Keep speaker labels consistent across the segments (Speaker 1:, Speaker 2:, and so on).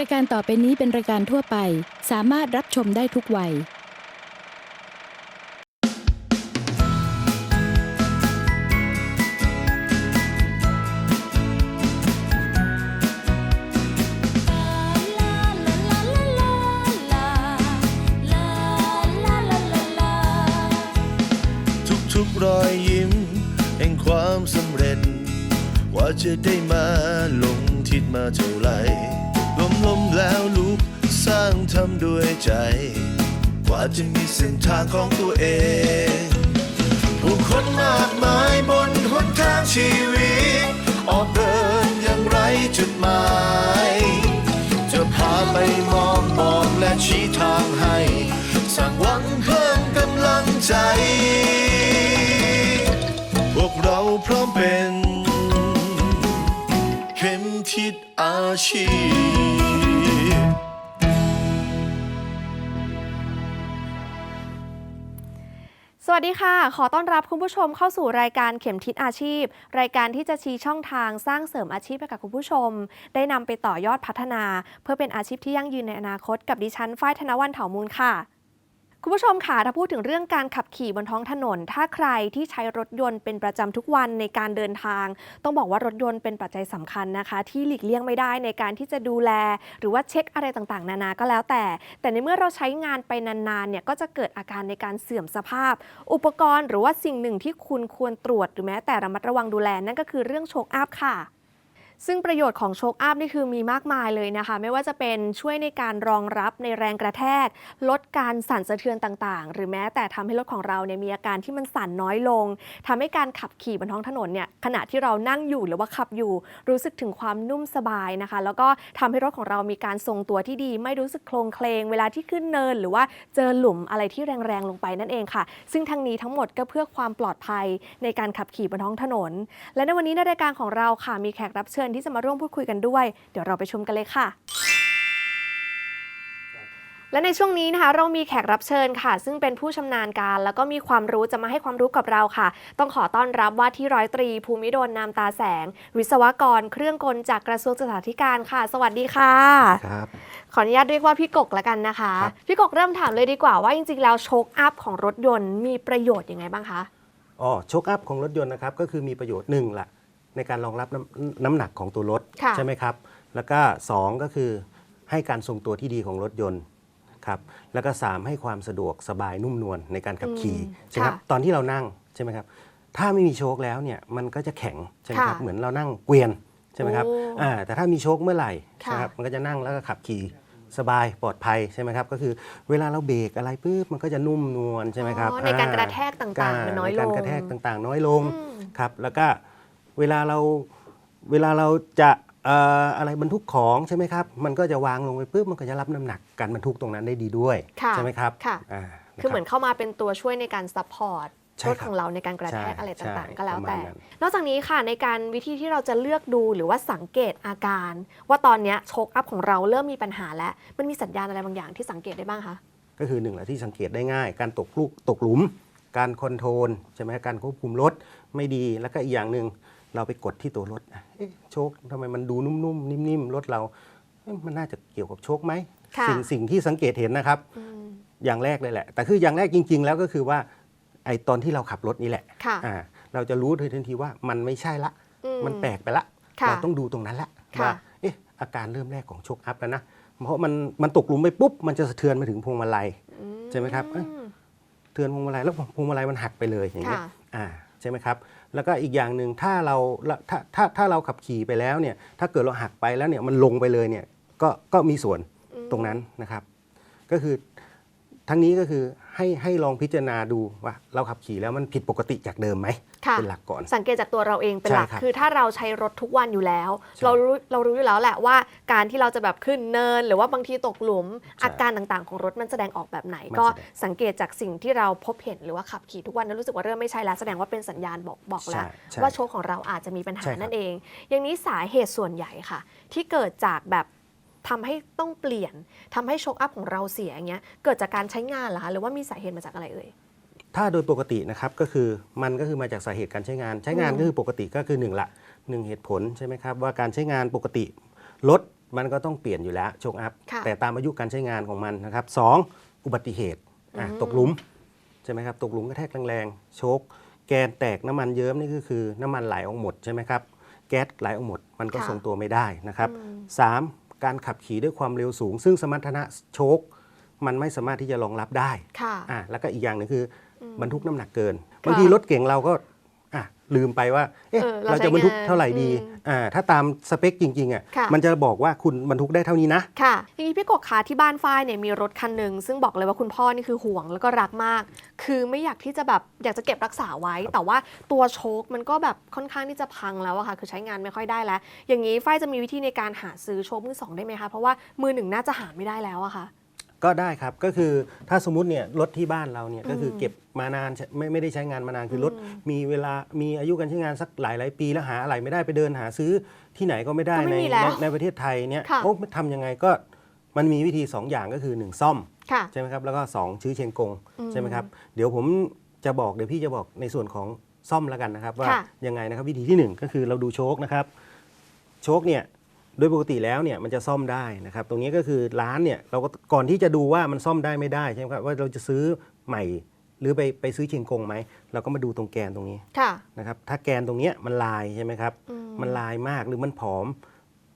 Speaker 1: รายการต่อไปนี้เป็นรายการทั่วไป สามารถรับชมได้ทุกวัย
Speaker 2: ทุกๆรอยยิ้ม แห่งความสำเร็จ ว่าจะได้มาลงทิศมาเท่าไหร ทำด้วยใจ กว่าจะมีเส้นทางของตัวเอง ผู้คนมากมายบนหนทางชีวิต ออกเดินอย่างไรจุดหมาย จะพาไปมองบอกและชี้ทางให้สร้างหวังเพิ่มกำลังใจ พวกเราพร้อมเป็น เข็มทิศอาชีพ
Speaker 3: วัสดีค่ะ ขอต้อนรับคุณผู้ชมเข้าสู่รายการเข็มทิศอาชีพ รายการที่จะชี้ช่องทางสร้างเสริมอาชีพให้กับคุณผู้ชม ได้นำไปต่อยอดพัฒนา เพื่อเป็นอาชีพที่ยั่งยืนในอนาคตกับดิฉันฝ้ายธนวันเถามูลค่ะ คุณผู้ชมค่ะถ้าพูดถึงเรื่องการขับขี่บนท้องถนน ถ้าใครที่ใช้รถยนต์เป็นประจำทุกวันในการเดินทาง ต้องบอกว่ารถยนต์เป็นปัจจัยสำคัญนะคะ ที่หลีกเลี่ยงไม่ได้ในการที่จะดูแล หรือว่าเช็คอะไรต่างๆ นานาก็แล้วแต่ แต่ในเมื่อเราใช้งานไปนานๆเนี่ยก็จะเกิดอาการในการเสื่อมสภาพ อุปกรณ์หรือว่าสิ่งหนึ่งที่คุณควรตรวจหรือแม้แต่ระมัดระวังดูแลนั่นก็คือเรื่องโชคอัพค่ะ ซึ่งประโยชน์ของโชคอัพนี่คือมีมากมายเลยนะคะ ไม่ว่าจะเป็นช่วยในการรองรับในแรงกระแทก ลดการสั่นสะเทือนต่างๆ หรือแม้แต่ทำให้รถของเราเนี่ยมีอาการที่มันสั่นน้อยลงทำให้การขับขี่บนท้องถนนเนี่ยขณะที่เรานั่งอยู่หรือว่าขับอยู่ รู้สึกถึงความนุ่มสบายนะคะ แล้วก็ทำให้รถของเรามีการทรงตัวที่ดี ไม่รู้สึกโคลงเคลงเวลาที่ขึ้นเนิน หรือว่าเจอหลุมอะไรที่แรงๆลงไปนั่นเองค่ะ ซึ่งทั้งนี้ทั้งหมดก็เพื่อความปลอดภัยในการขับขี่บนท้องถนน และในวันนี้ในรายการของเราค่ะมีแขกรับเชิญที่จะมาร่วมพูดคุยกันด้วย เดี๋ยวเราไปชมกันเลยค่ะและในช่วงนี้นะคะเรามีแขกรับเชิญค่ะ ซึ่งเป็นผู้ชำนาญการ แล้วก็มีความรู้จะมาให้ความรู้กับเราค่ะ ต้องขอต้อนรับว่าที่ร้อยตรี ภูมิดลนามตาแสง วิศวกร เครื่องกลจากกระทรวงศึกษาธิการค่ะ สวัสดีค่ะ
Speaker 4: ครับ
Speaker 3: ขออนุญาตเรียกว่าพี่กกแล้วกันนะคะ
Speaker 4: ครับ
Speaker 3: พี่กกเริ่มถามเลยดีกว่าว่าจริงๆแล้วโชคอัพของรถยนต์มีประโยชน์ยังไงบ้างคะ
Speaker 4: อ๋อโชคอัพของรถยนต์นะครับก็คือมีประโยชน์หนึ่งละ ในการรองรับน้ำน้ำหนักของตัวรถ
Speaker 3: ค่ะ
Speaker 4: ใช่ไหมครับ แล้วก็สองก็คือให้การทรงตัวที่ดีของรถยนต์ครับแล้วก็สามให้ความสะดวกสบายนุ่มนวลในการขับขี่
Speaker 3: อืม
Speaker 4: ใช่ไหมครับ
Speaker 3: ค่ะ
Speaker 4: ตอนที่เรานั่งใช่ไหมครับถ้าไม่มีโชคแล้วเนี่ยมันก็จะแข็งใช่ไหมครับ
Speaker 3: ค่ะ
Speaker 4: เหมือนเรานั่งเกวียนใช่ไหมครับ
Speaker 3: โอ้
Speaker 4: อ่าแต่ถ้ามีโชคเมื่อไหร่
Speaker 3: ค่ะ
Speaker 4: นะครับมันก็จะนั่งแล้วก็ขับขี่สบายปลอดภัยใช่ไหมครับก็คือเวลาเราเบรกอะไรปุ๊บมันก็จะนุ่มนวลใช่ไหมครับ
Speaker 3: อ๋อในการ
Speaker 4: อ่
Speaker 3: กระแทกต่างๆ มันน้อยลง
Speaker 4: ในการกระแทกต่างๆ น้อยลง
Speaker 3: อืม
Speaker 4: ครับแล้วก็ เวลาเราเวลาเราจะเอ่ออะไรบรรทุกของใช่ไหมครับ มันก็จะวางลงไปปุ๊บมันก็จะรับน้ำหนักการบรรทุกตรงนั้นได้ดีด้วย
Speaker 3: ค่ะ
Speaker 4: ใช่ไหมครับ
Speaker 3: ค่ะ
Speaker 4: อ่า
Speaker 3: คือเหมือน
Speaker 4: นะรับ
Speaker 3: เข้ามาเป็นตัวช่วยในการซัพพอร์ต
Speaker 4: ใช่
Speaker 3: ร
Speaker 4: ครับ
Speaker 3: ถของเราในการกระแทก
Speaker 4: ใช่
Speaker 3: อะไรต่าง
Speaker 4: ใช่
Speaker 3: ๆก็แล้ว
Speaker 4: ประมาณ
Speaker 3: แต่
Speaker 4: นั้น
Speaker 3: นอกจากนี้ค่ะในการวิธีที่เราจะเลือกดูหรือว่าสังเกตอาการ ว่าตอนเนี้ยโชคอัพของเราเริ่มมีปัญหาแล้ว มันมีสัญญาณอะไรบางอย่างที่สังเกตได้บ้างคะ
Speaker 4: ก็คือหนึ่งแหละที่สังเกตได้ง่าย การตกลูกตกหลุม การคอนโทรลใช่ไหมการควบคุมรถไม่ดีแล้วก็อีกอย่างหนึ่ง เราไปกดที่ตัวรถเอ๊ะโชคทำไมมันดูนุ่มๆ นิ่มๆ รถเราเอ๊ะมันน่าจะเกี่ยวกับโชคไหม
Speaker 3: ค่ะ
Speaker 4: สิ่งสิ่งที่สังเกตเห็นนะครับ
Speaker 3: อืม
Speaker 4: อย่างแรกเลยแหละ แต่คืออย่างแรกจริง ๆ แล้วก็คือว่าไอ้ตอนที่เราขับรถนี่แหละ
Speaker 3: ค่ะ
Speaker 4: อ่าเราจะรู้ทันทีว่ามันไม่ใช่ละ
Speaker 3: อื
Speaker 4: มันแปลกไปละ
Speaker 3: ค่ะ
Speaker 4: เราต้องดูตรงนั้นละ
Speaker 3: ค่ะ
Speaker 4: ว่าเอ๊ะอาการเริ่มแรกของโชคอัพแล้วนะ เพราะมันมันตกหลุมไปปุ๊บ มันจะสะเทือนมาถึงพวงมาลัย
Speaker 3: อื
Speaker 4: ใช่ไหมครับเอ้ย เทือนพวงมาลัยแล้วพวงมาลัยมันหักไปเลยอย่างเงี้ย
Speaker 3: ค่ะ
Speaker 4: อ่าใช่ไหมครับ แล้วก็อีกอย่างหนึ่งถ้าเราถ้าถ้าถ้าเราขับขี่ไปแล้วเนี่ยถ้าเกิดเราหักไปแล้วเนี่ยมันลงไปเลยเนี่ยก็ก็มีส่วนตรงนั้นนะครับ ก็คือ ทั้งนี้ก็คือให้ให้ลองพิจารณาดูว่าเราขับขี่แล้วมันผิดปกติจากเดิมไหม
Speaker 3: ค่ะ
Speaker 4: เป็นหลักก่อน
Speaker 3: สังเกตจากตัวเราเองเป็นหลัก
Speaker 4: ใช่ครับ
Speaker 3: คือถ้าเราใช้รถทุกวันอยู่แล้ว
Speaker 4: ใช่
Speaker 3: เรารู้เรารู้อยู่แล้วแหละว่า การที่เราจะแบบขึ้นเนิน หรือว่าบางทีตกหลุม
Speaker 4: ใช่
Speaker 3: อาการต่างๆ ของรถมันแสดงออกแบบไหน
Speaker 4: มัน
Speaker 3: ก็
Speaker 4: แสดง
Speaker 3: สังเกตจากสิ่งที่เราพบเห็นหรือว่าขับขี่ทุกวันแล้วรู้สึกว่าเริ่มไม่ใช่แล้วแสดงว่าเป็นสัญญาณบอกบอกแล้ว
Speaker 4: ใช่ใช่
Speaker 3: ว่าโชคของเราอาจจะมีปัญหา
Speaker 4: ใช่ครับ
Speaker 3: นั่นเอง อย่างนี้สาเหตุส่วนใหญ่ค่ะ ที่เกิดจากแบบ ทำให้ต้องเปลี่ยนทำให้โชคอัพของเราเสียอย่างเงี้ยเกิดจากการใช้งานเหรอคะหรือว่ามีสาเหตุมาจากอะไรเอ่ย
Speaker 4: ถ้าโดยปกตินะครับก็คือมันก็คือมาจากสาเหตุการใช้งาน ใช้งาน
Speaker 3: อืม
Speaker 4: ก็คือปกติก็คือหนึ่งละหนึ่งเหตุผลใช่ไหมครับว่าการใช้งานปกติรถมันก็ต้องเปลี่ยนอยู่แล้วโชคอัพ
Speaker 3: ค่ะ
Speaker 4: แต่ตามอายุการใช้งานของมันนะครับสองอุบัติเหตุอะ
Speaker 3: อืม
Speaker 4: ตกหลุมใช่ไหมครับตกหลุมกระแทกแรงๆโชคแกนแตกน้ำมันเยิ้มนี่ก็คือน้ำมันไหลออกหมดใช่ไหมครับแก๊สไหลออกหมดมันก็ทรงตัวไม่ได้นะครับ
Speaker 3: อืม
Speaker 4: สาม การขับขี่ด้วยความเร็วสูง ซึ่งสมรรถนะโชคมันไม่สามารถที่จะรองรับได้
Speaker 3: ค่ะ
Speaker 4: อะแล้วก็อีกอย่างหนึงคืออ
Speaker 3: ม
Speaker 4: บรรทุกน้ำหนักเกิน
Speaker 3: ค่ะ
Speaker 4: บางทีรถเก่งเราก็อะ ลืมไปว่าเอ๊ะ
Speaker 3: เออเรา
Speaker 4: เราจะบรรทุก
Speaker 3: ใช้งาน
Speaker 4: เท่าไหร่ดี
Speaker 3: อืม
Speaker 4: อ่าถ้าตามสเปคจริงๆอะ
Speaker 3: ค่ะ
Speaker 4: มันจะบอกว่าคุณบรรทุกได้เท่านี้นะ
Speaker 3: ค่ะทีนี้พี่กบคะที่บ้านฝ้ายเนี่ยมีรถคันหนึ่งซึ่งบอกเลยว่าคุณพ่อนี่คือห่วงแล้วก็รักมาก คือไม่อยากที่จะแบบอยากจะเก็บรักษาไว้ แต่ว่าตัวโชคมันก็แบบค่อนข้างที่จะพังแล้วอะค่ะ คือใช้งานไม่ค่อยได้แล้ว อย่างนี้ฝ้ายจะมีวิธีในการหาซื้อโชคมือสองได้ไหมคะเพราะว่ามือหนึ่งน่าจะหาไม่ได้แล้วอะค่ะ
Speaker 4: ก็ได้ครับก็คือถ้าสมมติเนี่ยรถที่บ้านเราเนี่ยก็คืออ
Speaker 3: ม
Speaker 4: เก็บมานานใช่ไม่ไม่ได้ใช้งานมานานคืออ
Speaker 3: ม
Speaker 4: รถมีเวลามีอายุการใช้งานสักหลายหลายปีแล้วหาอะไรไม่ได้ไปเดินหาซื้อที่ไหนก็ไม่ได้
Speaker 3: ก็ไม่
Speaker 4: ใน
Speaker 3: มีแล้ว
Speaker 4: ในในประเทศไทยเนี่ย
Speaker 3: ค่ะ
Speaker 4: โอ้ทำยังไงก็มันมีวิธี 2 อย่างก็คือ 1 ซ่อม
Speaker 3: ค่ะ
Speaker 4: ใช่ไหมครับแล้วก็ 2 ชื้อเชียงกง
Speaker 3: อืม
Speaker 4: ใช่ไหมครับเดี๋ยวผมจะบอกเดี๋ยวพี่จะบอกในส่วนของซ่อมแล้วกันนะครับ ว่า
Speaker 3: ค่ะ
Speaker 4: ยังไงนะครับวิธีที่หนึ่งก็คือเราดูโชคนะครับ โชคเนี่ย โดยปกติแล้วเนี่ยมันจะซ่อมได้นะครับ ตรงนี้ก็คือร้านเนี่ยเราก็ก่อนที่จะดูว่ามันซ่อมได้ไม่ได้ใช่ไหมครับว่าเราจะซื้อใหม่หรือไปไปซื้อเชียงกงไหมเราก็มาดูตรงแกนตรงนี้
Speaker 3: ค่ะ
Speaker 4: นะครับถ้าแกนตรงเนี้ยมันลายใช่ไหมครับ
Speaker 3: อื
Speaker 4: มันลายมากหรือมันผอม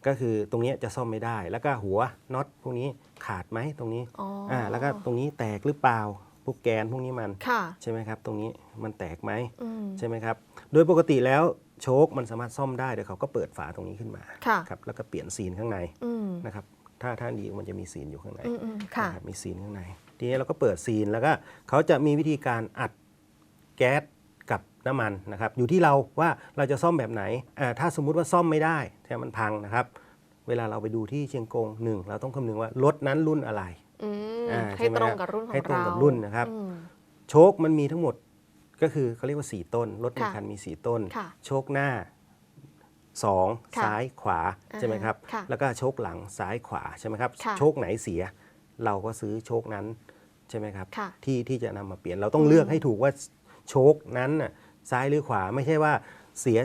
Speaker 4: ก็คือตรงเนี้ยจะซ่อมไม่ได้ แล้วก็หัวน็อตพวกนี้ขาดไหมตรงนี้
Speaker 3: อ๋ออ่
Speaker 4: อ่าแล้วก็ตรงนี้แตกหรือเปล่าพวกแกนพวกนี้มัน
Speaker 3: ค่ะ
Speaker 4: ใช่ไหมครับ ตรงนี้มันแตกไหม
Speaker 3: อืม
Speaker 4: ใช่ไหมครับ โดยปกติแล้ว โชคมันสามารถซ่อมได้เดี๋ยวเขาก็เปิดฝาตรงนี้ขึ้นมา
Speaker 3: ค่ะ
Speaker 4: ครับแล้วก็เปลี่ยนซีนข้างใน
Speaker 3: อืม
Speaker 4: นะครับถ้าถ้าดีมันจะมีซีนอยู่ข้างใน
Speaker 3: อืมอืมค่ะ
Speaker 4: นะครับมีซีนข้างใน ทีนี้เราก็เปิดซีนแล้วก็เขาจะมีวิธีการอัดแก๊สกับน้ำมันนะครับ อยู่ที่เราว่าเราจะซ่อมแบบไหนอ่าถ้าสมมุติว่าซ่อมไม่ได้แต่มันพังนะครับ เวลาเราไปดูที่เชียงกงหนึ่งเราต้องคำนึงว่ารถนั้นรุ่นอะไร
Speaker 3: อืม
Speaker 4: อ่า
Speaker 3: ให้
Speaker 4: ใช่ไหม
Speaker 3: ตรง
Speaker 4: ครับ
Speaker 3: กับรุ่นของ
Speaker 4: ให้ตรง
Speaker 3: เรา
Speaker 4: กับรุ่นนะครับ
Speaker 3: อืม
Speaker 4: โชคมันมีทั้งหมด ก็คือเขาเรียกว่า 4 ต้น รถหนึ่ง
Speaker 3: ค่ะ
Speaker 4: คันมี 4 ต้น
Speaker 3: ค่ะ
Speaker 4: โชคหน้า 2
Speaker 3: ค่ะ
Speaker 4: ซ้ายขวา
Speaker 3: อ่า
Speaker 4: ใช่ไหมครับ
Speaker 3: ค่ะ
Speaker 4: แล้วก็โชคหลังซ้ายขวาใช่ไหมครับ
Speaker 3: ค่ะ
Speaker 4: โชคไหนเสีย เราก็ซื้อโชคนั้นใช่ไหมครับ
Speaker 3: ค่ะ
Speaker 4: ที่ที่จะนำมาเปลี่ยนเราต้องเลือกให้ถูกว่าโชคนั้นน่ะซ้ายหรือขวาไม่ใช่ว่าเสีย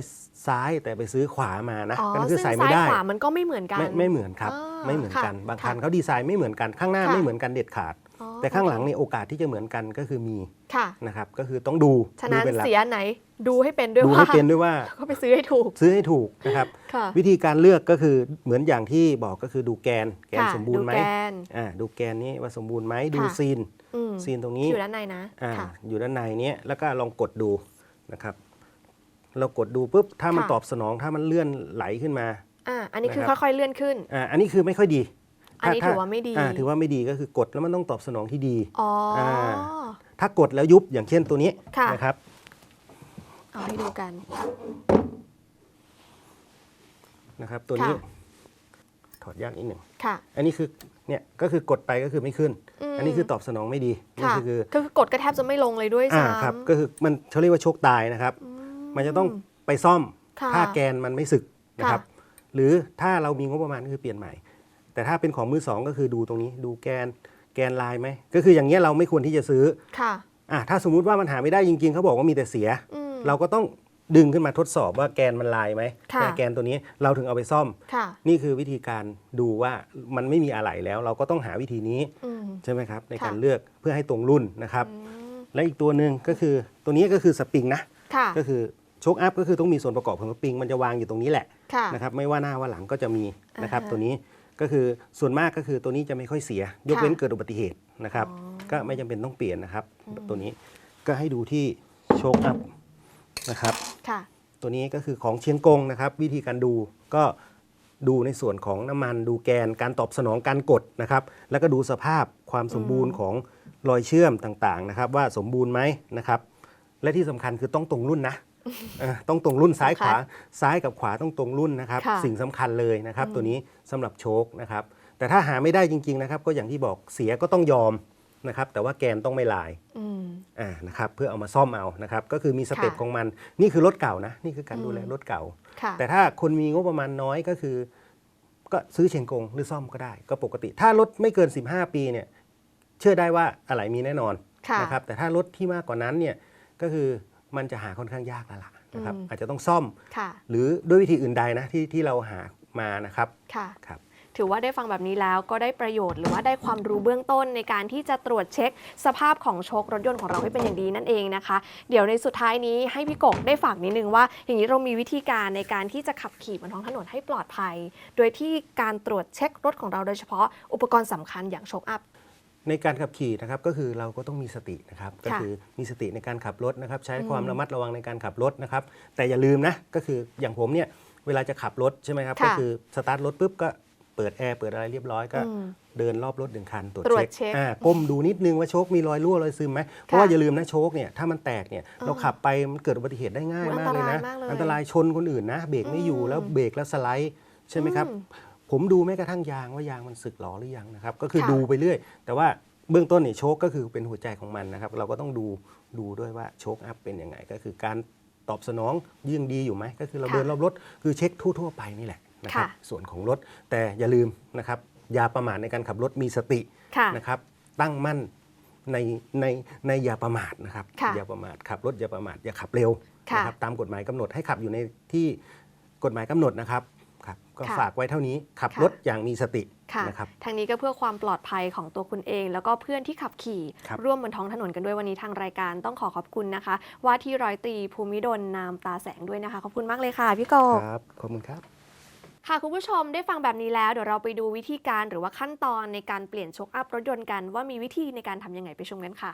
Speaker 4: ซ้ายแต่ไปซื้อขวามานะ
Speaker 3: อ๋อ
Speaker 4: นั่นคื
Speaker 3: ซึ่
Speaker 4: องใส่ไม่
Speaker 3: ซ้าย
Speaker 4: ได้
Speaker 3: ขวามันก็ไม่เหมือนกัน
Speaker 4: ไม่ไม่เหมือนครับ
Speaker 3: อ่า
Speaker 4: ไม่เหมือนกัน
Speaker 3: ค่ะ
Speaker 4: บางคัน
Speaker 3: ค่ะ
Speaker 4: เขาดีไซน์ไม่เหมือนกันข้างหน้า
Speaker 3: ค่ะ
Speaker 4: ไม่เหมือนกันเด็ดขาด
Speaker 3: อ๋อ
Speaker 4: แต่ข้างหลังนี่โอกาสที่จะเหมือนกันก็คือมี
Speaker 3: ค่ะ
Speaker 4: นะครับก็คือต้องดู
Speaker 3: ฉะ
Speaker 4: ดู
Speaker 3: นั้น
Speaker 4: เป็นหลัก
Speaker 3: เสียไหนดูให้เป็นด้วย
Speaker 4: ดู
Speaker 3: ว่า
Speaker 4: ให้เป็นด้วยว่า
Speaker 3: ก็ไปซื้อให้ถูก
Speaker 4: ซื้อให้ถูกนะครับ
Speaker 3: ค่ะ
Speaker 4: วิธีการเลือกก็คือเหมือนอย่างที่บอกก็คือดูแกนแกน
Speaker 3: ค่ะ
Speaker 4: สมบูรณ์ไหม
Speaker 3: ดูแกน
Speaker 4: อ่าดูแกนนี้ว่าสมบูรณ์ไหมดู
Speaker 3: ค่ะ
Speaker 4: ซีน
Speaker 3: อืม
Speaker 4: ซีนตรงนี้
Speaker 3: ที่อยู่ด้านในนะ
Speaker 4: อ่า
Speaker 3: ค่ะ
Speaker 4: อยู่ด้านในเนี้ยแล้วก็ลองกดดูนะครับ เรากดดูปุ๊บถ้ามัน
Speaker 3: ค่ะ
Speaker 4: ตอบสนองถ้ามันเลื่อนไหลขึ้นมา
Speaker 3: อ่าอันนี้คือ
Speaker 4: นะครับ
Speaker 3: ค่อยๆเลื่อนขึ้น
Speaker 4: อ่าอันนี้คือไม่ค่อยดี
Speaker 3: อันนี้ถือว่าไม่ดี
Speaker 4: อ่ถือว่าไม่ดีก็คือกดแล้วมันต้องตอบสนองที่ดี
Speaker 3: อ๋ออา
Speaker 4: ถ้ากดแล้วยุบอย่างเช่นตัวนี้
Speaker 3: ค่ะ
Speaker 4: นะครับ
Speaker 3: เอาให้ดูกัน
Speaker 4: นะครับตัวนี้
Speaker 3: ค่ะ
Speaker 4: ถอดยากนิดหนึ่ง
Speaker 3: ค่ะ
Speaker 4: อันนี้คือเนี่ยก็คือกดไปก็คือไม่ขึ้น
Speaker 3: ม
Speaker 4: อันนี้คือตอบสนองไม่ดีนี่
Speaker 3: ค่ะ
Speaker 4: คือ
Speaker 3: ก็คือกดก็แทบจะไม่ลงเลยด้วย
Speaker 4: อ่า
Speaker 3: ซ้ำ
Speaker 4: ครับก็คือมันเขาเรียกว่าโชคตายนะครับ
Speaker 3: อื
Speaker 4: มันจะต้องไปซ่อม
Speaker 3: ค่ะ
Speaker 4: ถ้าแกนมันไม่สึกนะครับ
Speaker 3: ค่ะ
Speaker 4: หรือถ้าเรามีงบประมาณก็คือเปลี่ยนใหม่ แต่ถ้าเป็นของมือสองก็คือดูตรงนี้ดูแกนแกนลายไหมก็คืออย่างเงี้ยเราไม่ควรที่จะซื้อ
Speaker 3: ค่ะ
Speaker 4: อะถ้าสมมุติว่ามันหาไม่ได้จริงๆเขาบอกว่ามีแต่เสีย
Speaker 3: อืม
Speaker 4: เราก็ต้องดึงขึ้นมาทดสอบว่าแกนมันลายไหม
Speaker 3: ค่ะ
Speaker 4: แต่แกนตัวนี้เราถึงเอาไปซ่อม
Speaker 3: ค่ะ
Speaker 4: นี่คือวิธีการดูว่ามันไม่มีอะไรแล้ว เราก็ต้องหาวิธีนี้
Speaker 3: อืม
Speaker 4: ใช่ไหมครับในการ
Speaker 3: ค่ะ
Speaker 4: เลือกเพื่อให้ตรงรุ่นนะครับ
Speaker 3: อืม
Speaker 4: และอีกตัวหนึ่งก็คือตัวนี้ก็คือสปริงนะ
Speaker 3: ค่ะ
Speaker 4: ก็คือโชคอัพก็คือต้องมีส่วนประกอบของสปริงมันจะวางอยู่ตรงนี้แหละ
Speaker 3: ค่ะ
Speaker 4: นะครับไม่ว่าหน้าว่าหลังก็จะมีนะครับ
Speaker 3: อ่าฮะ
Speaker 4: ตัวนี้ ก็คือส่วนมากก็คือตัวนี้จะไม่ค่อยเสีย ยก
Speaker 3: ค่ะ
Speaker 4: เว้นเกิดอุบัติเหตุนะครับ
Speaker 3: อ๋อ
Speaker 4: ก็ไม่จำเป็นต้องเปลี่ยนนะครับ
Speaker 3: อืม
Speaker 4: ตัวนี้ก็ให้ดูที่โชคอัพนะครับ
Speaker 3: ค่ะ
Speaker 4: ตัวนี้ก็คือของเชียงกงนะครับ วิธีการดูก็ดูในส่วนของน้ำมันดูแกนการตอบสนองการกดนะครับ แล้วก็ดูสภาพความสมบูรณ์ของรอยเชื่อมต่างๆนะครับ ว่าสมบูรณ์ไหมนะครับ และที่สำคัญคือต้องตรงรุ่นนะเออต้องตรงรุ่นซ้ายขวาซ้ายกับขวาต้องตรงรุ่นนะครับ
Speaker 3: ค่ะ
Speaker 4: สิ่งสำคัญเลยนะครับ
Speaker 3: อืม
Speaker 4: ตัวนี้สำหรับโชคนะครับ แต่ถ้าหาไม่ได้จริง ๆนะครับ ก็อย่างที่บอกเสียก็ต้องยอมนะครับ แต่ว่าแกนต้องไม่ลาย
Speaker 3: อืม
Speaker 4: อ่านะครับเพื่อเอามาซ่อมเอานะครับ ก็คือมีสเต็ป
Speaker 3: ค่ะ
Speaker 4: ของมันนี่คือรถเก่านะนี่คือการดูแล
Speaker 3: อืม
Speaker 4: รถเก่า
Speaker 3: ค่ะ
Speaker 4: แต่ถ้าคนมีงบประมาณน้อยก็คือ ก็ซื้อเชียงกงหรือซ่อมก็ได้ ก็ปกติ ถ้ารถไม่เกิน 15 ปีเนี่ยเชื่อได้ว่าอะไรมีแน่นอน
Speaker 3: ค่ะ
Speaker 4: นะครับแต่ถ้ารถที่มากกว่านั้นเนี่ยก็คือ มันจะหาค่อนข้างยากแล้วล่ะนะครับ
Speaker 3: อืม
Speaker 4: อาจจะต้องซ่อม
Speaker 3: ค่ะ
Speaker 4: หรือด้วยวิธีอื่นใดนะที่ที่เราหามานะครับ
Speaker 3: ค่ะ
Speaker 4: ครับ
Speaker 3: ถือว่าได้ฟังแบบนี้แล้วก็ได้ประโยชน์หรือว่าได้ความรู้เบื้องต้นในการที่จะตรวจเช็คสภาพของโชครถยนต์ของเราให้เป็นอย่างดีนั่นเองนะคะ เดี๋ยวในสุดท้ายนี้ให้พี่กบได้ฝากนิดนึงว่า อย่างนี้เรามีวิธีการในการที่จะขับขี่บนท้องถนนให้ปลอดภัย โดยที่การตรวจเช็ครถของเราโดยเฉพาะอุปกรณ์สำคัญอย่างโชคอัพ
Speaker 5: ในการขับขี่นะครับก็คือเราก็ต้องมีสตินะครับก็คือมีสติในการขับรถนะครับ ใช้ความระมัดระวังในการขับรถนะครับ แต่อย่าลืมนะก็คืออย่างผมเนี่ยเวลาจะขับรถใช่ไหมครับ
Speaker 3: ค่ะ
Speaker 5: ก็คือสตาร์ทรถปุ๊บก็เปิดแอร์เปิดอะไรเรียบร้อยก็
Speaker 3: อืม
Speaker 5: เดินรอบรถหนึ่งคันตรวจ
Speaker 3: ตรวจ
Speaker 5: เช็ค
Speaker 3: เช็ค
Speaker 5: อ่าก้มดูนิดนึงว่าโชคมีรอยรั่วรอยซึมไหมเพราะว่าอย่าลืมนะโชคเนี่ยถ้ามันแตกเนี่ยเราขับไปมันเกิดอุบัติเหตุได้ง่าย
Speaker 3: มัน
Speaker 5: มากเลยนะ
Speaker 3: อันตรายมากเลย
Speaker 5: อันตรายชนคนอื่นนะเบรกไม่อยู่
Speaker 3: อืม
Speaker 5: แล้วเบรกแล้วสไลด์ใช่ไหมครับ
Speaker 3: อืม
Speaker 5: ผมดูแม้กระทั่งยางว่ายางมันสึกหรอหรือยังนะครับ ก็คือ
Speaker 3: ค่ะ
Speaker 5: ดูไปเรื่อย แต่ว่าเบื้องต้นเนี่ยโชคก็คือเป็นหัวใจของมันนะครับ เราก็ต้องดูดูด้วยว่าโชคอัพเป็นยังไง ก็คือการตอบสนองยังดีอยู่ไหมก็คือเรา
Speaker 3: ค่ะ
Speaker 5: เดินรอบรถคือเช็คทั่ว ๆ ไปนี่แหละนะครับ
Speaker 3: ค่ะ
Speaker 5: ส่วนของรถ แต่อย่าลืมนะครับอย่าประมาทในการขับรถมีสติ
Speaker 3: ค่ะ
Speaker 5: นะครับตั้งมั่นในในในอย่าประมาทนะครับ
Speaker 3: ค่ะ
Speaker 5: อย่าประมาทขับรถอย่าประมาทอย่าขับเร็ว
Speaker 3: ค่ะ
Speaker 5: นะครับตามกฎหมายกำหนดให้ขับอยู่ในที่กฎหมายกำหนดนะครับครับ ก็
Speaker 3: ค่ะ
Speaker 5: ฝากไว้เท่านี้ขับ
Speaker 3: ค่ะ
Speaker 5: รถอย่างมีสติ
Speaker 3: ค่ะ
Speaker 5: นะครับ
Speaker 3: ทางนี้ก็เพื่อความปลอดภัยของตัวคุณเอง แล้วก็เพื่อนที่ขับขี่
Speaker 5: ครับ
Speaker 3: ร่วมบนท้องถนนกันด้วยวันนี้ทางรายการต้องขอขอบคุณนะคะ ว่าที่ร้อยตรีภูมิดลนามตาแสงด้วยนะคะ ขอบคุณมากเลยค่ะพี่กบ
Speaker 5: ครับขอบคุณครับ
Speaker 3: ค่ะคุณผู้ชมได้ฟังแบบนี้แล้วเดี๋ยวเราไปดูวิธีการหรือว่าขั้นตอนในการเปลี่ยนโชคอัพรถยนต์กัน ว่ามีวิธีในการทำยังไงไปชมกันค่ะ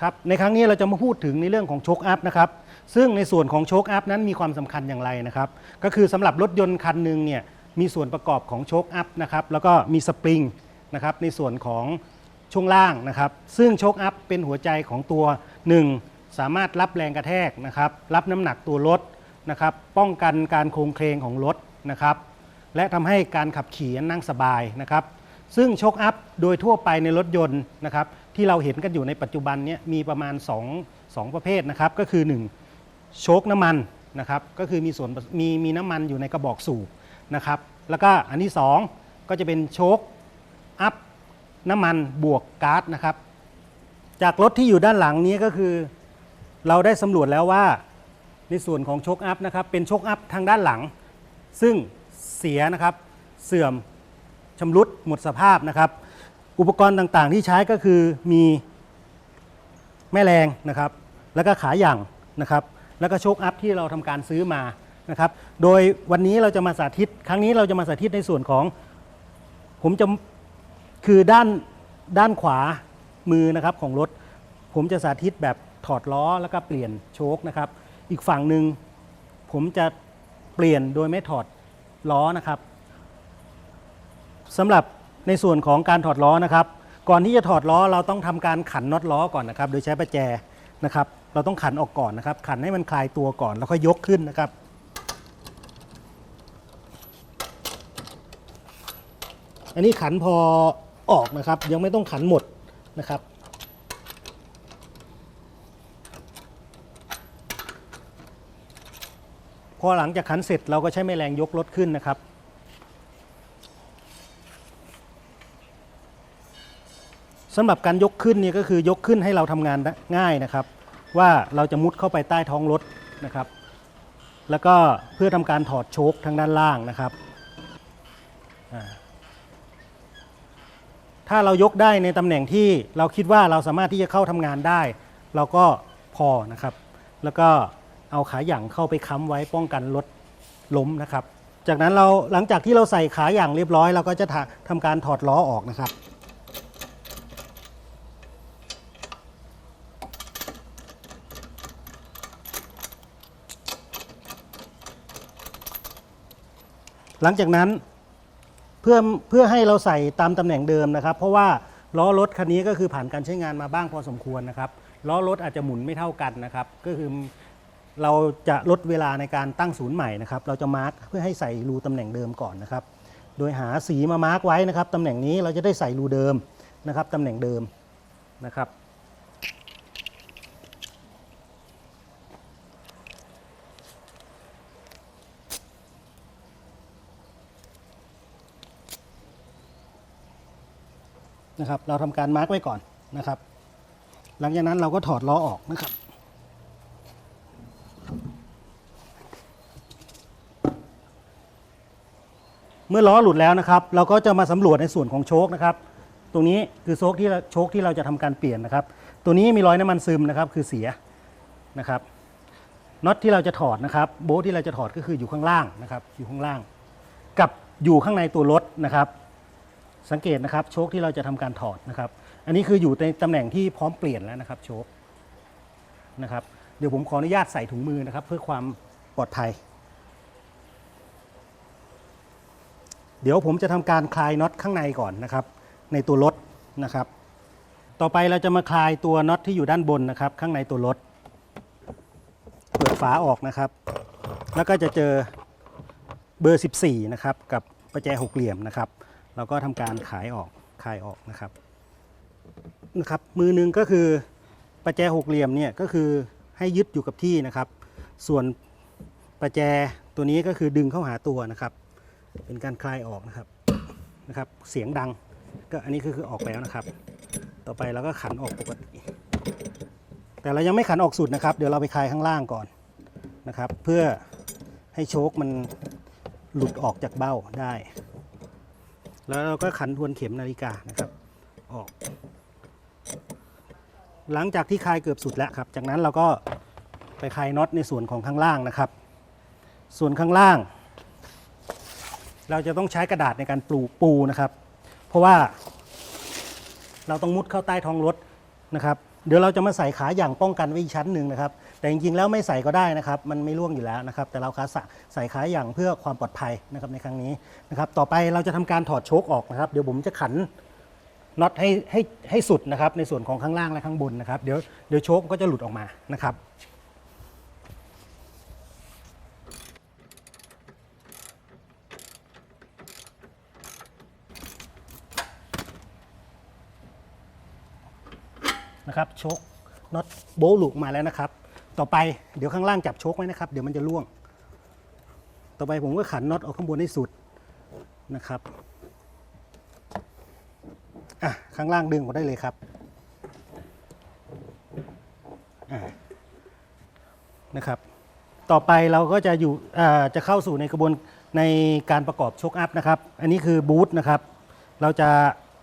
Speaker 4: ครับในครั้งนี้เราจะมาพูดถึงในเรื่องของโชคอัพนะครับ ซึ่งในส่วนของโชคอัพนั้นมีความสำคัญอย่างไรนะครับ ก็คือสำหรับรถยนต์คันหนึ่งเนี่ยมีส่วนประกอบของโชคอัพนะครับแล้วก็มีสปริงนะครับในส่วนของช่วงล่างนะครับ ซึ่งโชคอัพเป็นหัวใจของตัว 1 สามารถรับแรงกระแทกนะครับ รับน้ำหนักตัวรถนะครับ ป้องกันการโครงเคลงของรถนะครับ และทำให้การขับขี่นั่งสบายนะครับ ซึ่งโชคอัพโดยทั่วไปในรถยนต์นะครับ ที่เราเห็นกันอยู่ในปัจจุบันเนี้มีประมาณ 2 2 ประเภทนะครับ ก็คือ 1 โชคน้ำมันนะครับก็คือมีส่วนมีมีน้ำมันอยู่ในกระบอกสูบนะครับแล้วก็อันที่ 2 ก็จะเป็นโชคอัพน้ำมันบวกก๊าซนะครับจากรถที่อยู่ด้านหลังนี้ก็คือ เราได้สำรวจแล้วว่าในส่วนของโชคอัพนะครับเป็นโชคอัพทางด้านหลัง ซึ่งเสียนะครับเสื่อมชำรุดหมดสภาพนะครับ อุปกรณ์ต่างๆที่ใช้ก็คือมีแม่แรงนะครับ แล้วก็ขาหยั่งนะครับ แล้วก็โชคอัพที่เราทำการซื้อมานะครับ โดยวันนี้เราจะมาสาธิต ครั้งนี้เราจะมาสาธิตในส่วนของ ผมจะคือด้านด้านขวามือนะครับของรถ ผมจะสาธิตแบบถอดล้อแล้วก็เปลี่ยนโชคนะครับ อีกฝั่งหนึ่งผมจะเปลี่ยนโดยไม่ถอดล้อนะครับสำหรับในส่วนของการถอดล้อนะครับ ก่อนที่จะถอดล้อเราต้องทำการขันน็อตล้อก่อนนะครับ โดยใช้ประแจนะครับ เราต้องขันออกก่อนนะครับ ขันให้มันคลายตัวก่อนแล้วค่อยยกขึ้นนะครับ อันนี้ขันพอออกนะครับ ยังไม่ต้องขันหมดนะครับพอหลังจากขันเสร็จเราก็ใช้แม่แรงยกรถขึ้นนะครับ สำหรับการยกขึ้นนี่ก็คือยกขึ้นให้เราทำงานง่ายนะครับ ว่าเราจะมุดเข้าไปใต้ท้องรถนะครับ แล้วก็เพื่อทำการถอดโชคทางด้านล่างนะครับ ถ้าเรายกได้ในตำแหน่งที่เราคิดว่าเราสามารถที่จะเข้าทำงานได้ เราก็พอนะครับ แล้วก็เอาขาหยั่งเข้าไปค้ำไว้ป้องกันรถล้มนะครับ จากนั้นเราหลังจากที่เราใส่ขาหยั่งเรียบร้อย เราก็จะทำการถอดล้อออกนะครับ หลังจากนั้นเพื่อเพื่อให้เราใส่ตามตำแหน่งเดิมนะครับ เพราะว่าล้อรถคันนี้ก็คือผ่านการใช้งานมาบ้างพอสมควรนะครับล้อรถอาจจะหมุนไม่เท่ากันนะครับ ก็คือเราจะลดเวลาในการตั้งศูนย์ใหม่นะครับ เราจะมาร์กเพื่อให้ใส่รูตำแหน่งเดิมก่อนนะครับ โดยหาสีมามาร์กไว้นะครับตำแหน่งนี้เราจะได้ใส่รูเดิมนะครับตำแหน่งเดิมนะครับ นะครับ เราทำการมาร์กไว้ก่อนนะครับ หลังจากนั้นเราก็ถอดล้อออกนะครับเมื่อล้อหลุดแล้วนะครับ เราก็จะมาสำรวจในส่วนของโชคนะครับ ตรงนี้คือโชคที่โชคที่เราจะทำการเปลี่ยนนะครับ ตัวนี้มีรอยน้ำมันซึมนะครับ คือเสียนะครับน็อตที่เราจะถอดนะครับ โบ๊ทที่เราจะถอดก็คืออยู่ข้างล่างนะครับ อยู่ข้างล่าง กับอยู่ข้างในตัวรถนะครับ สังเกตนะครับโชคที่เราจะทำการถอดนะครับ อันนี้คืออยู่ในตำแหน่งที่พร้อมเปลี่ยนแล้วนะครับโชคนะครับเดี๋ยวผมขออนุญาตใส่ถุงมือนะครับ เพื่อความปลอดภัย เดี๋ยวผมจะทำการคลายน็อตข้างในก่อนนะครับ ในตัวรถนะครับ ต่อไปเราจะมาคลายตัวน็อตที่อยู่ด้านบนนะครับ ข้างในตัวรถเปิดฝาออกนะครับ แล้วก็จะเจอเบอร์ 14 นะครับ กับประแจหกเหลี่ยมนะครับ เราก็ทำการขายออกคายออกนะครับนะครับ มือหนึงก็คือประแจหกเหลี่ยมเนี่ยก็คือให้ยึดอยู่กับที่นะครับ ส่วนประแจตัวนี้ก็คือดึงเข้าหาตัวนะครับ เป็นการคลายออกนะครับนะครับ เสียงดังก็อันนี้คือคือออกแล้วนะครับ ต่อไปเราก็ขันออกปกติ แต่เรายังไม่ขันออกสุดนะครับ เดี๋ยวเราไปคลายข้างล่างก่อนนะครับ เพื่อให้โชคมันหลุดออกจากเบ้าได้ แล้วเราก็ขันทวนเข็มนาฬิกานะครับออก หลังจากที่คลายเกือบสุดแล้วครับ จากนั้นเราก็ไปคลายน็อตในส่วนของข้างล่างนะครับ ส่วนข้างล่าง เราจะต้องใช้กระดาษในการปูปูนะครับ เพราะว่าเราต้องมุดเข้าใต้ท้องรถนะครับ เดี๋ยวเราจะมาใส่ขาอย่างป้องกันไว้อีกชั้นหนึ่งนะครับ แต่จริงๆแล้วไม่ใส่ก็ได้นะครับ มันไม่ร่วงอยู่แล้วนะครับ แต่เราขาสะใส่ขาอย่างเพื่อความปลอดภัยนะครับในครั้งนี้นะครับ ต่อไปเราจะทำการถอดโชคออกนะครับ เดี๋ยวผมจะขันน็อตให้ให้ให้สุดนะครับ ในส่วนของข้างล่างและข้างบนนะครับ เดี๋ยวเดี๋ยวโชคก็จะหลุดออกมานะครับนะครับโชคน็อตโบลุดมาแล้วนะครับ ต่อไปเดี๋ยวข้างล่างจับโชคไว้นะครับ เดี๋ยวมันจะล่วง ต่อไปผมก็ขันน็อตออกข้างบนให้สุดนะครับอะข้างล่างดึงออกได้เลยครับนะครับ ต่อไปเราก็จะอยู่อ่าจะเข้าสู่ในกระบวนในการประกอบโชคอัพนะครับ อันนี้คือบูทนะครับ เราจะ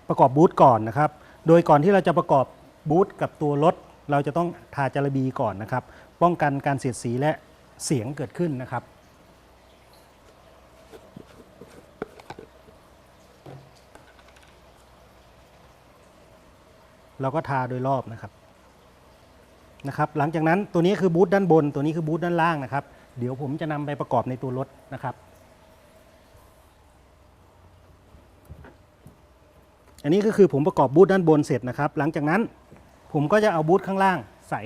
Speaker 4: ประกอบบูทก่อนนะครับ โดยก่อนที่เราจะประกอบบูทกับตัวรถ เราจะต้องทาจารบีก่อนนะครับ ป้องกันการเสียดสีและเสียงเกิดขึ้นนะครับ เราก็ทาโดยรอบนะครับนะครับ หลังจากนั้นตัวนี้คือบูทด้านบน ตัวนี้คือบูทด้านล่างนะครับ เดี๋ยวผมจะนำไปประกอบในตัวรถนะครับอันนี้ก็คือผมประกอบบูทด้านบนเสร็จนะครับ หลังจากนั้น ผมก็จะเอาบูทข้างล่างใส่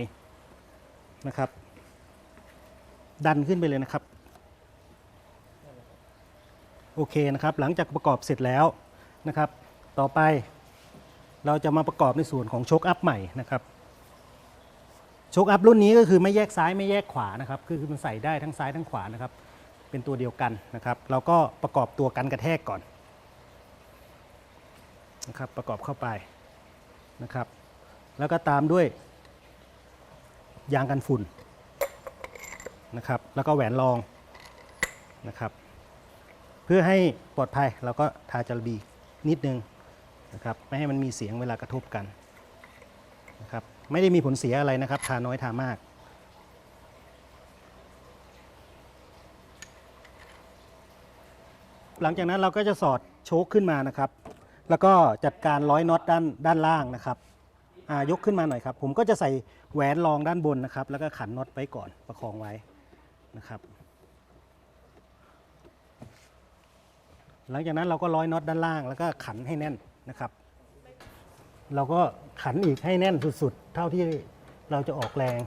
Speaker 4: นะครับ ดันขึ้นไปเลยนะครับ โอเคนะครับ หลังจากประกอบเสร็จแล้วนะครับ ต่อไปเราจะมาประกอบในส่วนของโชคอัพใหม่นะครับโชคอัพรุ่นนี้ก็คือไม่แยกซ้ายไม่แยกขวานะครับคือคือมันใส่ได้ทั้งซ้ายทั้งขวานะครับ เป็นตัวเดียวกันนะครับ เราก็ประกอบตัวกันกระแทกก่อนนะครับ ประกอบเข้าไปนะครับ แล้วก็ตามด้วย ยางกันฝุ่นนะครับ แล้วก็แหวนรองนะครับ เพื่อให้ปลอดภัยเราก็ทาจารบีนิดนึงนะครับ ไม่ให้มันมีเสียงเวลากระทบกันนะครับ ไม่ได้มีผลเสียอะไรนะครับ ทาน้อยทามากหลังจากนั้นเราก็จะสอดโชคขึ้นมานะครับ แล้วก็จัดการร้อยน็อตด้านด้านล่างนะครับ ยกขึ้นมาหน่อยครับ ผมก็จะใส่แหวนรองด้านบนนะครับ แล้วก็ขันน็อตไว้ก่อนประคองไว้นะครับ หลังจากนั้นเราก็ร้อยน็อตด้านล่าง แล้วก็ขันให้แน่นนะครับ เราก็ขันอีกให้แน่นสุดๆ เท่าที่เราจะออกแรง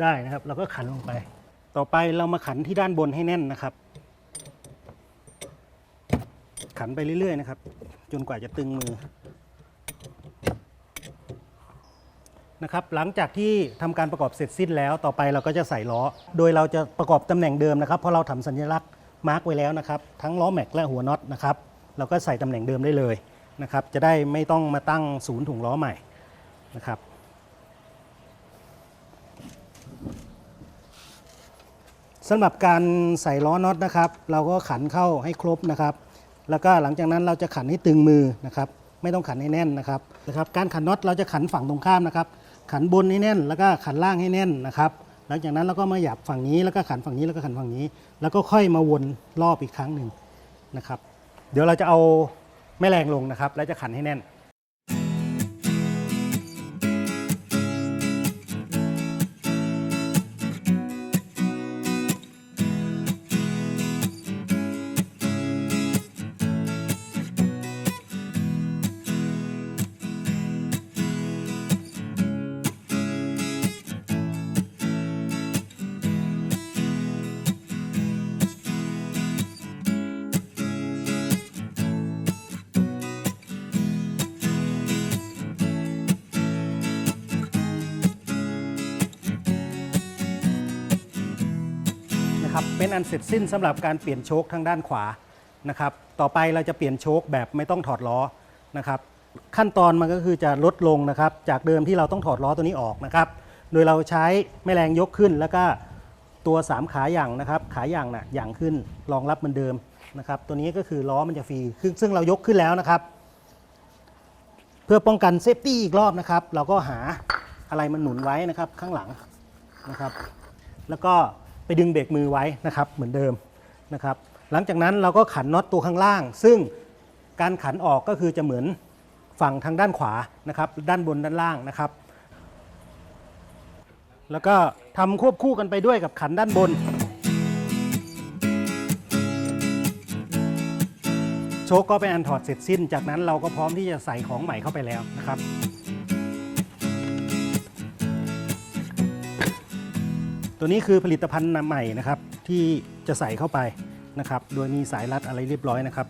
Speaker 4: ได้นะครับ เราก็ขันลงไป ต่อไปเรามาขันที่ด้านบนให้แน่นนะครับ ขันไปเรื่อยๆนะครับ จนกว่าจะตึงมือ นะครับหลังจากที่ทำการประกอบเสร็จสิ้นแล้วต่อไปเราก็จะใส่ล้อ โดยเราจะประกอบตำแหน่งเดิมนะครับเพราะเราทำสัญลักษณ์มาร์กไว้แล้วนะครับทั้งล้อแม็กและหัวน็อตนะครับเราก็ใส่ตำแหน่งเดิมได้เลยนะครับจะได้ไม่ต้องมาตั้งศูนย์ถุงล้อใหม่นะครับสำหรับการใส่ล้อน็อตนะครับ เราก็ขันเข้าให้ครบนะครับ แล้วก็หลังจากนั้นเราจะขันให้ตึงมือนะครับ ไม่ต้องขันให้แน่นนะครับนะครับ การขันน็อตเราจะขันฝั่งตรงข้ามนะครับ ขันบนให้แน่น แล้วก็ขันล่างให้แน่นนะครับ หลังจากนั้นเราก็มาหยับฝั่งนี้แล้วก็ขันฝั่งนี้แล้วก็ขันฝั่งนี้ แล้วก็ค่อยมาวนรอบอีกครั้งหนึ่งนะครับ เดี๋ยวเราจะเอาแม่แรงลงนะครับ แล้วจะขันให้แน่น เป็นอันเสร็จสิ้นสำหรับการเปลี่ยนโชคทางด้านขวานะครับ ต่อไปเราจะเปลี่ยนโชคแบบไม่ต้องถอดล้อนะครับ ขั้นตอนมันก็คือจะลดลงนะครับ จากเดิมที่เราต้องถอดล้อตัวนี้ออกนะครับ โดยเราใช้แม่แรงยกขึ้นแล้วก็ตัว 3 ขาอย่างนะครับ ขาอย่างน่ะอย่างขึ้นรองรับเหมือนเดิมนะครับ ตัวนี้ก็คือล้อมันจะฟรีซึ่งเรายกขึ้นแล้วนะครับ เพื่อป้องกันเซฟตี้อีกรอบนะครับ เราก็หาอะไรมันหนุนไว้นะครับข้างหลังนะครับ แล้วก็ ไปดึงเบรกมือไว้นะครับเหมือนเดิมนะครับหลังจากนั้นเราก็ขันน็อตตัวข้างล่าง ซึ่งการขันออกก็คือจะเหมือนฝั่งทางด้านขวานะครับด้านบนด้านล่างนะครับ แล้วก็ทำควบคู่กันไปด้วยกับขันด้านบน โชคก็เป็นอันถอดเสร็จสิ้น จากนั้นเราก็พร้อมที่จะใส่ของใหม่เข้าไปแล้วนะครับ ตัวนี้คือผลิตภัณฑ์ใหม่นะครับที่จะใส่เข้าไปนะครับ โดยมีสายรัดอะไรเรียบร้อยนะครับ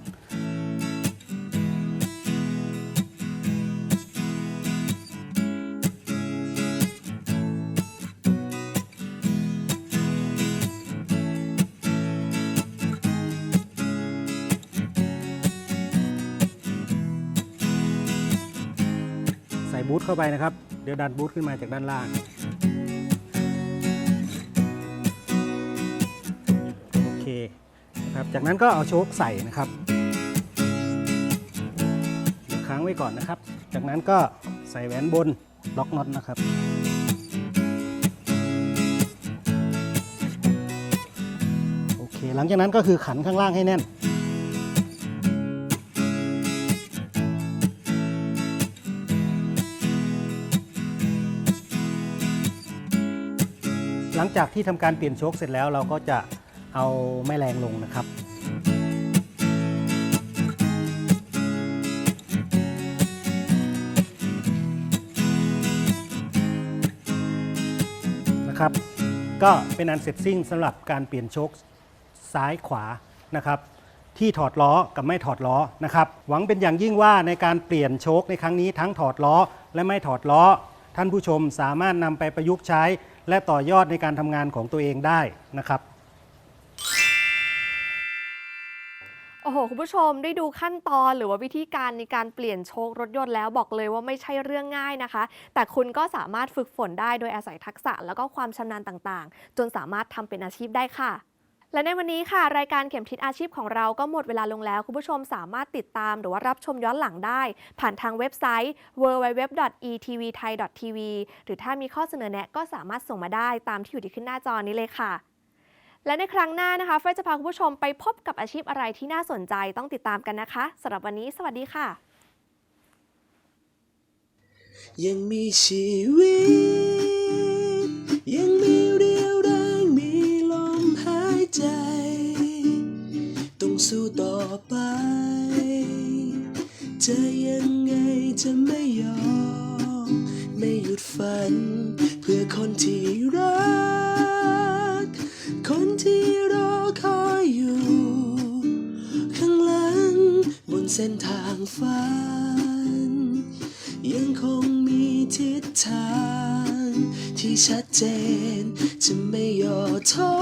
Speaker 4: ใส่บูทเข้าไปนะครับ เดี๋ยวดันบูทขึ้นมาจากด้านล่าง นะครับจากนั้นก็เอาโชคใส่นะครับค้างไว้ก่อนนะครับ จากนั้นก็ใส่แหวนบนล็อกน็อตนะครับ โอเค หลังจากนั้นก็คือขันข้างล่างให้แน่น หลังจากที่ทำการเปลี่ยนโชคเสร็จแล้วเราก็จะ เอาแม่แรงลงนะครับ นะครับ ก็เป็นอันเสร็จสิ้นสำหรับการเปลี่ยนโชคซ้ายขวานะครับที่ถอดล้อกับไม่ถอดล้อนะครับ หวังเป็นอย่างยิ่งว่าในการเปลี่ยนโชคในครั้งนี้ทั้งถอดล้อและไม่ถอดล้อ ท่านผู้ชมสามารถนำไปประยุกต์ใช้ และต่อยอดในการทำงานของตัวเองได้นะครับ
Speaker 3: โอ้โห คุณผู้ชมได้ดูขั้นตอนหรือว่าวิธีการในการเปลี่ยนโชครถยนต์แล้วบอกเลยว่าไม่ใช่เรื่องง่ายนะคะ แต่คุณก็สามารถฝึกฝนได้โดยอาศัยทักษะแล้วก็ความชำนาญต่างๆ จนสามารถทำเป็นอาชีพได้ค่ะ และในวันนี้ค่ะ รายการเข็มทิศอาชีพของเราก็หมดเวลาลงแล้ว คุณผู้ชมสามารถติดตามหรือว่ารับชมย้อนหลังได้ ผ่านทางเว็บไซต์ www.etvthai.tv หรือถ้ามีข้อเสนอแนะก็สามารถส่งมาได้ตามที่อยู่ที่ขึ้นหน้าจอนี้เลยค่ะ และในครั้งหน้านะคะเฟยจะพาคุณผู้ชมไปพบกับอาชีพอะไรที่น่าสนใจต้องติดตามกันนะคะสำหรับวันนี้สวัสดีค่ะ
Speaker 6: ยังมีชีวิต ยังมีเรียวแรงมีลมหายใจ ต้องสู้ต่อไป จะยังไงจะไม่ยอม ไม่หยุดฝัน เพื่อคนที่รัก เส้นทางฝัน ยังคงมีทิศทางที่ชัดเจนจะไม่ย่อท้อ